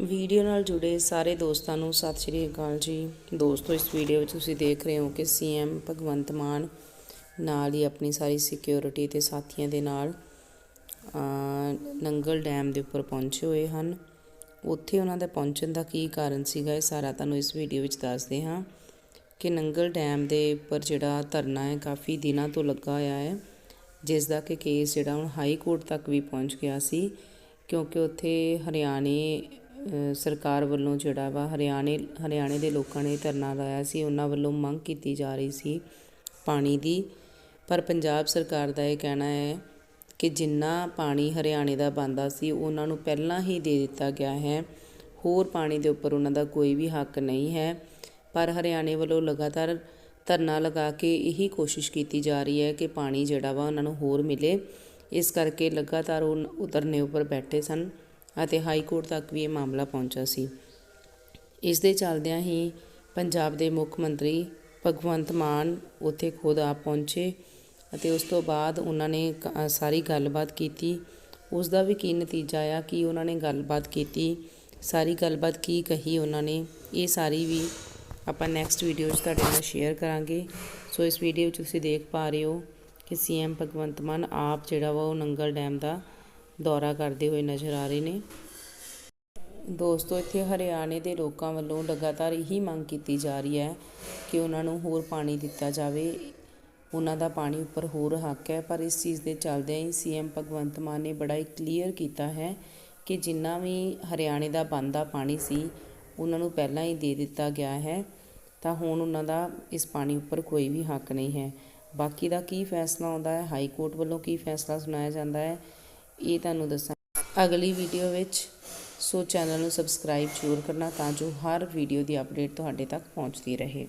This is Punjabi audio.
ਵੀਡੀਓ ਨਾਲ ਜੁੜੇ ਸਾਰੇ ਦੋਸਤਾਂ ਨੂੰ ਸਤਿ ਸ਼੍ਰੀ ਅਕਾਲ ਜੀ। ਦੋਸਤੋ, ਇਸ ਵੀਡੀਓ ਵਿੱਚ ਤੁਸੀਂ ਦੇਖ ਰਹੇ ਹੋ ਕਿ ਸੀਐਮ ਭਗਵੰਤ ਮਾਨ ਨਾਲ ਹੀ ਆਪਣੀ ਸਾਰੀ ਸਿਕਿਉਰਿਟੀ ਤੇ ਸਾਥੀਆਂ ਦੇ ਨਾਲ ਨੰਗਲ ਡੈਮ ਦੇ ਉੱਪਰ ਪਹੁੰਚੇ ਹੋਏ ਹਨ। ਉੱਥੇ ਉਹਨਾਂ ਦਾ ਪਹੁੰਚਣ ਦਾ ਕੀ ਕਾਰਨ ਸੀਗਾ, ਇਹ ਸਾਰਾ ਤੁਹਾਨੂੰ ਇਸ ਵੀਡੀਓ ਵਿੱਚ ਦੱਸਦੇ ਹਾਂ ਕਿ ਨੰਗਲ ਡੈਮ ਦੇ ਉੱਪਰ ਜਿਹੜਾ ਧਰਨਾ ਹੈ, ਕਾਫੀ ਦਿਨਾਂ ਤੋਂ ਲੱਗਾ ਹੋਇਆ ਹੈ, ਜਿਸ ਦਾ ਕਿ ਕੇਸ ਜਿਹੜਾ ਹੁਣ ਹਾਈ ਕੋਰਟ ਤੱਕ ਵੀ ਪਹੁੰਚ ਗਿਆ ਸੀ, ਕਿਉਂਕਿ ਉੱਥੇ ਹਰਿਆਣੇ ਸਰਕਾਰ ਵੱਲੋਂ ਜਿਹੜਾ ਵਾ ਹਰਿਆਣੇ ਹਰਿਆਣੇ ਦੇ ਲੋਕਾਂ ਨੇ ਧਰਨਾ ਲਾਇਆ ਸੀ, ਉਹਨਾਂ ਵੱਲੋਂ ਮੰਗ ਕੀਤੀ ਜਾ ਰਹੀ ਸੀ ਪਾਣੀ ਦੀ। ਪਰ ਪੰਜਾਬ ਸਰਕਾਰ ਦਾ ਇਹ ਕਹਿਣਾ ਹੈ ਕਿ ਜਿੰਨਾ ਪਾਣੀ ਹਰਿਆਣੇ ਦਾ ਬੰਦਾ ਸੀ, ਉਹਨਾਂ ਨੂੰ ਪਹਿਲਾਂ ਹੀ ਦੇ ਦਿੱਤਾ ਗਿਆ ਹੈ। ਹੋਰ ਪਾਣੀ ਦੇ ਉੱਪਰ ਉਹਨਾਂ ਦਾ ਕੋਈ ਵੀ ਹੱਕ ਨਹੀਂ ਹੈ। ਪਰ ਹਰਿਆਣੇ ਵੱਲੋਂ ਲਗਾਤਾਰ ਧਰਨਾ ਲਗਾ ਕੇ ਇਹੀ ਕੋਸ਼ਿਸ਼ ਕੀਤੀ ਜਾ ਰਹੀ ਹੈ ਕਿ ਪਾਣੀ ਜਿਹੜਾ ਵਾ ਉਹਨਾਂ ਨੂੰ ਹੋਰ ਮਿਲੇ। ਇਸ ਕਰਕੇ ਲਗਾਤਾਰ ਉਹ ਉਤਰਨੇ ਉੱਪਰ ਬੈਠੇ ਸਨ। ਅਤੇ ਹਾਈ ਕੋਰਟ ਤੱਕ ਵੀ ਇਹ ਮਾਮਲਾ ਪਹੁੰਚਾ ਸੀ। ਇਸ ਦੇ ਚੱਲਦਿਆਂ ਹੀ ਪੰਜਾਬ ਦੇ ਮੁੱਖ ਮੰਤਰੀ ਭਗਵੰਤ ਮਾਨ ਉੱਥੇ ਖੁਦ ਆਪ ਪਹੁੰਚੇ ਅਤੇ ਉਸ ਤੋਂ ਬਾਅਦ ਉਹਨਾਂ ਨੇ ਕ- ਸਾਰੀ ਗੱਲਬਾਤ ਕੀਤੀ। ਉਸ ਦਾ ਵੀ ਕੀ ਨਤੀਜਾ ਆ ਕਿ ਉਹਨਾਂ ਨੇ ਗੱਲਬਾਤ ਕੀਤੀ। ਸਾਰੀ ਗੱਲਬਾਤ ਕੀ ਕਹੀ ਉਹਨਾਂ ਨੇ, ਇਹ ਸਾਰੀ ਵੀ ਆਪਾਂ ਨੈਕਸਟ ਵੀਡੀਓ 'ਚ ਤੁਹਾਡੇ ਨਾਲ ਸ਼ੇਅਰ ਕਰਾਂਗੇ। ਸੋ ਇਸ ਵੀਡੀਓ 'ਚ ਤੁਸੀਂ ਦੇਖ ਪਾ ਰਹੇ ਹੋ ਕਿ ਸੀਐਮ ਭਗਵੰਤ ਮਾਨ ਆਪ ਜਿਹੜਾ ਵਾ ਉਹ ਨੰਗਲ ਡੈਮ ਦਾ ਦੌਰਾ ਕਰਦੇ ਹੋਏ ਨਜ਼ਰ ਆ ਰਹੇ ਨੇ। ਦੋਸਤੋ, ਇੱਥੇ ਹਰਿਆਣੇ ਦੇ ਲੋਕਾਂ ਵੱਲੋਂ ਲਗਾਤਾਰ ਇਹੀ ਮੰਗ ਕੀਤੀ ਜਾ ਰਹੀ ਹੈ ਕਿ ਉਹਨਾਂ ਨੂੰ ਹੋਰ ਪਾਣੀ ਦਿੱਤਾ ਜਾਵੇ। ਉਹਨਾਂ ਦਾ ਪਾਣੀ ਉੱਪਰ ਹੋਰ ਹੱਕ ਹੈ, ਪਰ ਇਸ ਚੀਜ਼ ਦੇ ਚੱਲਦਿਆਂ ਹੀ ਸੀਐਮ ਭਗਵੰਤ ਮਾਨ ਨੇ ਬੜਾ ਹੀ ਕਲੀਅਰ ਕੀਤਾ ਹੈ ਕਿ ਜਿੰਨਾ ਵੀ ਹਰਿਆਣੇ ਦਾ ਬੰਦਾ ਪਾਣੀ ਸੀ, ਉਹਨਾਂ ਨੂੰ ਪਹਿਲਾਂ ਹੀ ਦੇ ਦਿੱਤਾ ਗਿਆ ਹੈ, ਤਾਂ ਹੁਣ ਉਹਨਾਂ ਦਾ ਇਸ ਪਾਣੀ ਉੱਪਰ ਕੋਈ ਵੀ ਹੱਕ ਨਹੀਂ ਹੈ। ਬਾਕੀ ਦਾ ਕੀ ਫੈਸਲਾ ਆਉਂਦਾ ਹੈ? ਹਾਈ ਕੋਰਟ ਵੱਲੋਂ ਕੀ ਫੈਸਲਾ ਸੁਣਾਇਆ ਜਾਂਦਾ ਹੈ? ਇਹ ਤੁਹਾਨੂੰ ਦੱਸਾਂ ਅਗਲੀ ਵੀਡੀਓ ਵਿੱਚ ਸੋ ਚੈਨਲ ਨੂੰ ਸਬਸਕ੍ਰਾਈਬ ਜ਼ਰੂਰ ਕਰਨਾ ਤਾਂ ਜੋ ਹਰ ਵੀਡੀਓ ਦੀ ਅਪਡੇਟ ਤੁਹਾਡੇ ਤੱਕ ਪਹੁੰਚਦੀ ਰਹੇ।